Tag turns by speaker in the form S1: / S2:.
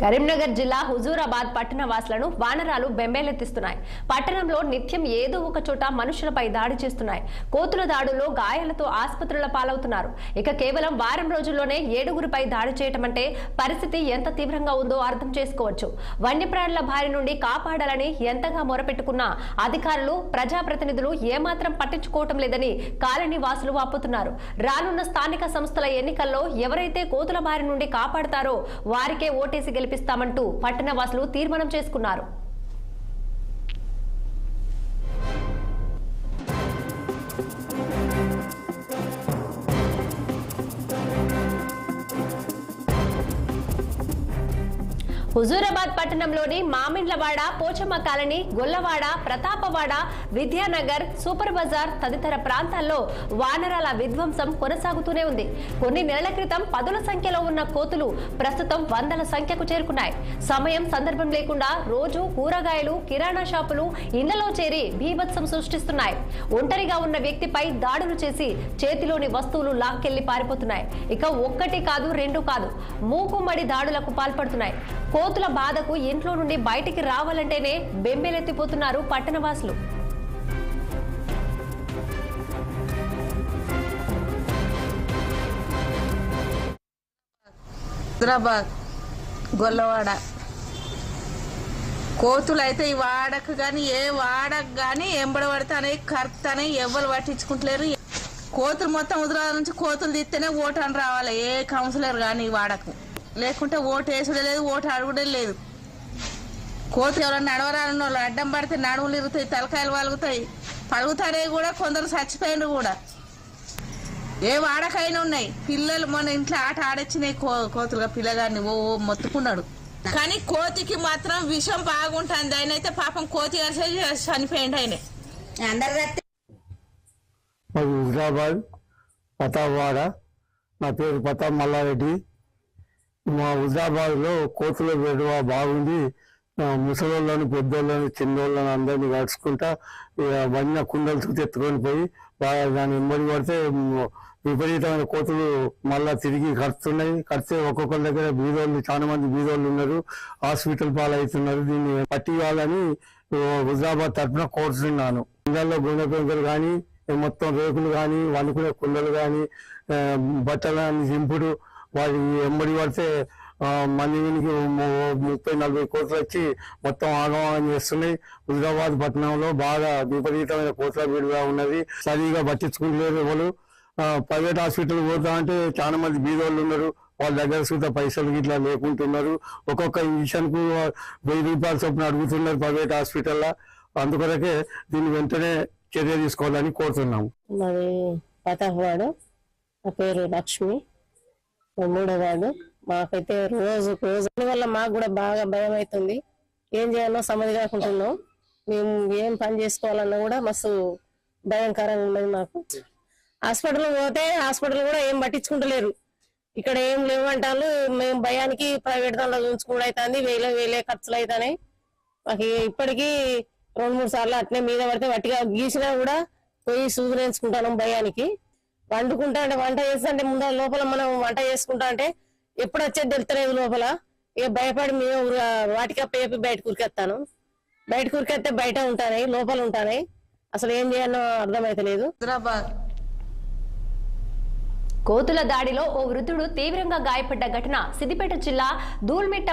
S1: కరీంనగర్ జిల్లా హుజూరాబాద్ పట్టణ వాసులను వానరాలు బెంబేలెత్తిస్తున్నాయి. పట్టణంలో నిత్యం ఏదో ఒక చోట మనుషులపై దాడి చేస్తున్నాయి. కోతుల దాడుల్లో గాయాలతో ఆసుపత్రుల పాలవుతున్నారు. ఇక కేవలం వారం రోజుల్లోనే ఏడుగురిపై దాడి చేయటం అంటే పరిస్థితి ఎంత తీవ్రంగా ఉందో అర్థం చేసుకోవచ్చు. వన్యప్రాణుల బారి నుండి కాపాడాలని ఎంతగా మొరపెట్టుకున్నా అధికారులు ప్రజాప్రతినిధులు ఏమాత్రం పట్టించుకోవటం లేదని కాలనీ వాసులు వాపుతున్నారు. రానున్న స్థానిక సంస్థల ఎన్నికల్లో ఎవరైతే కోతుల బారి నుండి కాపాడతారో వారికే ఓటేసి గెలిపిస్తామంటూ పట్టణ వాసులు తీర్మానం చేసుకున్నారు. హుజూరాబాద్ పట్టణంలోని Mamindlawada Pochamma colony Gollawada Prathapawada Vidyanagar super bazaar తదితర ప్రాంతాల్లో వానరాల విధ్వంసం కొనసాగుతూనే ఉంది. కొన్ని నెలల క్రితం పదుల సంఖ్యలో ఉన్న కోతులు ప్రస్తుతం వందల సంఖ్యకు చేరుకున్నాయి. సమయం సందర్భం లేకుండా రోజు కూరగాయలు కిరాణా షాపులు ఇళ్ళలో చేరి భీభత్సం సృష్టిస్తున్నాయి. ఒంటరిగా ఉన్న వ్యక్తిపై దాడులు చేసి చేతిలోని వస్తువులు లాక్కెళ్ళి పారిపోతున్నాయి. ఇక ఒక్కటి కాదు రెండు కాదు మూకుమ్మడి దాడులకు పాల్పడుతున్నాయి. కోతుల బాధకు ఇంట్లో నుండి బయటికి రావాలంటేనే బెంబేలెత్తిపోతున్నారు పట్టణవాసులు.
S2: హైదరాబాద్ గొల్లవాడ. కోతులు అయితే ఈ వాడకు కానీ ఏ వాడకు కానీ ఎంబడబడితేనే పడతానే అని ఎవ్వరు పట్టించుకుంటలేరు. కోతులు మొత్తం హుజరాబాద్ నుంచి కోతులు తీస్తేనే ఓటు అని రావాలి. ఏ కౌన్సిలర్ కానీ ఈ వాడకు. లేకుంటే ఓటు వేసుడే లేదు ఓటు అడుగుడే లేదు. కోతులు ఎవరైనా నడవరాలని వాళ్ళు అడ్డం పడితే నడుములు ఇరుగుతాయి తలకాయలు వలుగుతాయి. పలుగుతారే కూడా కొందరు చచ్చిపోయినరు కూడా. ఏ వాడకైనా ఉన్నాయి. పిల్లలు మన ఇంట్లో ఆట ఆడొచ్చినాయి కో కోతులుగా పిల్లగాన్ని ఓ ఓ మొత్తుకున్నాడు. కానీ కోతికి మాత్రం విషం బాగుంటుంది. ఆయన అయితే పాపం కోతి కలిసి చనిపోయింది ఆయన.
S3: మాది హుజరాబాద్ ప్రతాప్వాడ నా పేరు ప్రతాప్ మల్లారెడ్డి మా హుజరాబాద్లో కోతుల విడువ బాగుంది. ముసలోళ్ళని పెద్దోళ్ళని చిన్నోళ్ళని అందరినీ కలుసుకుంటా ఇక వన్న కుండలు ఎత్తుకొని పోయి బాగా దాన్ని వెంబడి పడితే విపరీతమైన కోతులు మళ్ళా తిరిగి కడుతున్నాయి కడితే ఒక్కొక్కరి దగ్గర బీదోళ్ళు చాలా మంది బీదోళ్ళు ఉన్నారు. హాస్పిటల్ పాలవుతున్నారు. దీన్ని పట్టివ్వాలని హుజాబాద్ తరఫున కోరుతున్నాను కుండల్లో గుండె పెంకులు కానీ మొత్తం రేకులు కానీ వండుకునే కుండలు కానీ బట్టలు కానీ దింపుడు వాడి ఎంబడి పడితే ఆ, మళ్ళీ వీనికి ముప్పై నలభై కోట్లు వచ్చి మొత్తం ఆగమాగం చేస్తున్నాయి. హుజరాబాద్ పట్టణంలో బాగా విపరీతమైన కోట్ల వీడుగా ఉన్నది. సరిగా పట్టించుకుంటలేరు ఎవరు. ప్రైవేట్ హాస్పిటల్ పోతా అంటే చాలా మంది బీదోళ్ళు ఉన్నారు. వాళ్ళ దగ్గర సుద్ధా పైసలు ఇట్లా లేకుంటున్నారు. ఒక్కొక్క ఇంజక్షన్కు వెయ్యి రూపాయల చొప్పున అడుగుతున్నారు ప్రైవేట్ హాస్పిటల్లో అందుకొరకే దీన్ని వెంటనే చర్య తీసుకోవాలని కోరుతున్నాము.
S4: మరి పతాహవాడు నా పేరు లక్ష్మి. మా మూడో మాకైతే రోజు రోజు వల్ల మాకు కూడా బాగా భయం అవుతుంది ఏం చేయాలో సమధి కాకుంటున్నాం మేము ఏం పని చేసుకోవాలన్నా కూడా మస్తు భయంకరంగా ఉన్నది మాకు. హాస్పిటల్ పోతే హాస్పిటల్ కూడా ఏం పట్టించుకుంటలేరు. ఇక్కడ ఏం లేవంటారు. మేము భయానికి ప్రైవేట్ దాంట్లో చూసుకుండా అవుతుంది వేలే వేలే ఖర్చులు అవుతాయి మాకు ఇప్పటికీ రెండు మూడు సార్లు అట్నే మీద పడితే వట్టిగా గీసినా కూడా పోయి సూదులు భయానికి. వండుకుంటా అంటే వంట చేస్తా అంటే ముందర లోపల మనం వంట చేసుకుంటా అంటే ఎప్పుడు వచ్చేది తెలుస్తలేదు లోపల. ఇక భయపడి మేము ఊర- వాటికి అప్ప చెప్పి బయట కూరికెత్తాను. బయట కూరికెత్తే బయట ఉంటాయి లోపల ఉంటాయి అసలు ఏం చేయాలో అర్థమైతలేదు.
S2: హైదరాబాద్.
S1: కోతుల దాడిలో ఓ వృద్ధుడు తీవ్రంగా గాయపడ్డ ఘటన సిద్దిపేట జిల్లా దూల్మిట్ట